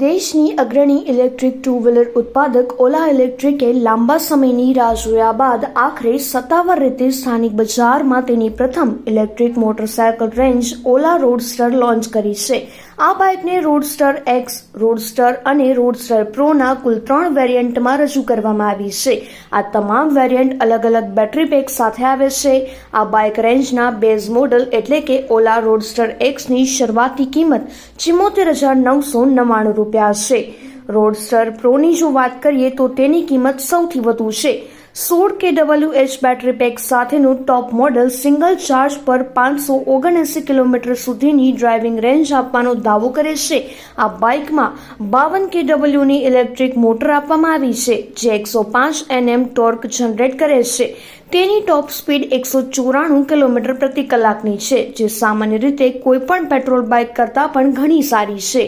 દેશની અગ્રણી electric two wheeler ઉત્પાદક ઓલા ઇલેક્ટ્રિકે લાંબા સમયની રાહ જોયા બાદ આખરે સત્તાવાર રીતે સ્થાનિક બજારમાં તેની પ્રથમ electric motorcycle range Ola roadster launch કરી છે. આ બાઇકને રોડસ્ટર એક્સ, રોડસ્ટર અને રોડસ્ટર પ્રોના કુલ ત્રણ વેરિયન્ટમાં રજૂ કરવામાં આવી છે. આ તમામ વેરિયન્ટ અલગ અલગ બેટરી પેક સાથે આવે છે. આ બાઇક રેન્જના બેઝ મોડલ એટલે કે ઓલા રોડસ્ટર એક્સની શરૂઆતી કિંમત ચિમ્મોતેર હજાર નવસો નવ્વાણું રૂપિયા છે. રોડસ્ટર પ્રોની જો વાત કરીએ તો તેની કિંમત સૌથી વધુ છે. સોળ કે ડબલ્યુ એચ બેટરી પેક સાથેનું ટોપ મોડલ સિંગલ ચાર્જ પર પાંચસો ઓગણએંસી કિલોમીટર સુધીની ડ્રાઇવિંગ રેન્જ આપવાનો દાવો કરે છે. આ બાઇકમાં બાવન કે ડબલ્યુની ઇલેક્ટ્રિક મોટર આપવામાં આવી છે, જે એકસો પાંચ એનએમ ટોર્ક જનરેટ કરે છે. તેની ટોપ સ્પીડ એકસો ચોરાણું કિલોમીટર પ્રતિ કલાકની છે, જે સામાન્ય રીતે કોઈપણ પેટ્રોલ બાઇક કરતાં પણ ઘણી સારી છે.